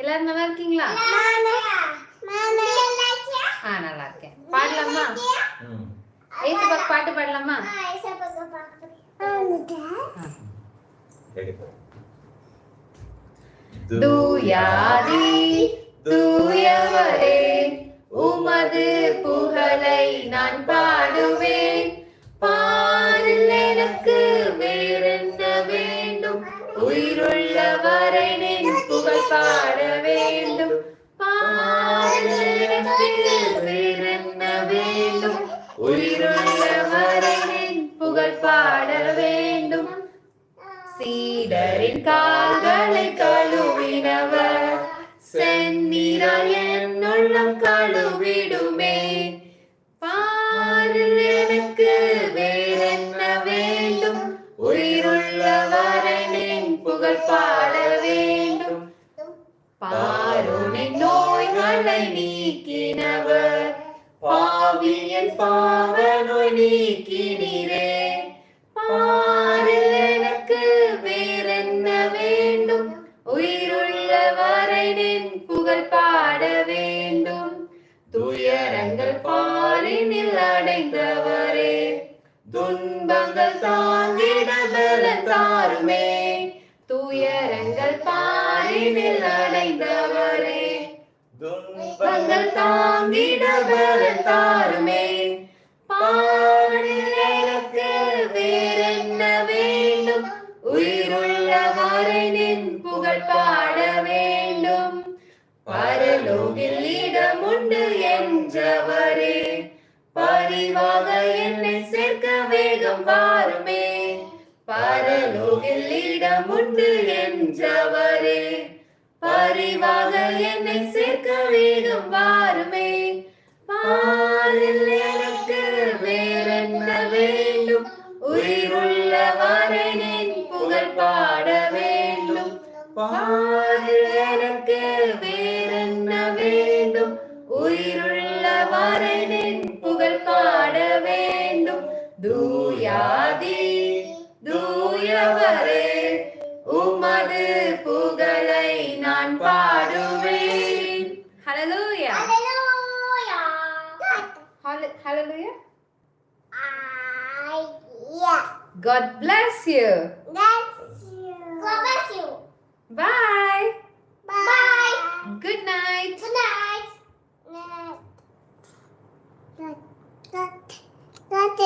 எல்லாரும் நல்லா இருக்கீங்களா? ஆ நல்லா இருக்கேன். பாடலாமா? பாட்டு பாடலாமா? தூயாதி தூயவரே உமது புகழை நான் பாடுவேன். வேண்டும். வேறென்ன வேண்டும். உயிருள்ளவரின் புகழ் பாட வேண்டும். சீடரின் கால்களை கழுவினவர். செந்நிறால் என் உள்ளம் கழுவிடுமே. பாரில் எனக்கு வேறென்ன வேண்டும்? உயிருள்ளவரின் புகழ் பாட பாவை நீக்கினவர். பாவியின் பாவ நோய் நீக்கினீரே. பாரில் எனக்கு வேறென்ன வேண்டும்? உயிருள்ளவரை நின் புகழ் பாட வேண்டும். துயரங்கள் பாரினில் அடைந்தவரே. துன்பங்கள் தாங்கிட பலன் தாருமே. துயரங்கள் பாரினில் அடைந்தவரே. தாங்கிட பலன் தாருமே வேறென்ன வேண்டும்? உயிருள்ளவரை நின் புகழ் பாட வேண்டும். பரலோகில் இடம் என்றவரே. பரிவாக என்னை சேர்க்க வேகம் வாருமே பரலோகில் இடம் உண்டு என்றவரே. பரிவாக என்னை சேர்க்க வேகம் வாருமே. பாரில் எனக்கு வேறென்ன வேண்டும்? உயிருள்ளவரை நின் புகழ் பாட வேண்டும். பாரில் எனக்கு வேறென்ன வேண்டும்? உயிருள்ளவரை நின் புகழ் பாட வேண்டும். தூயாதி தூயவரே உமது Hallelujah. Hallelujah. Hallelujah. Ah, God bless you. Bless you. God bless you. Bye. Bye. Bye. Good night. Good night. Night. Night. Night. Night.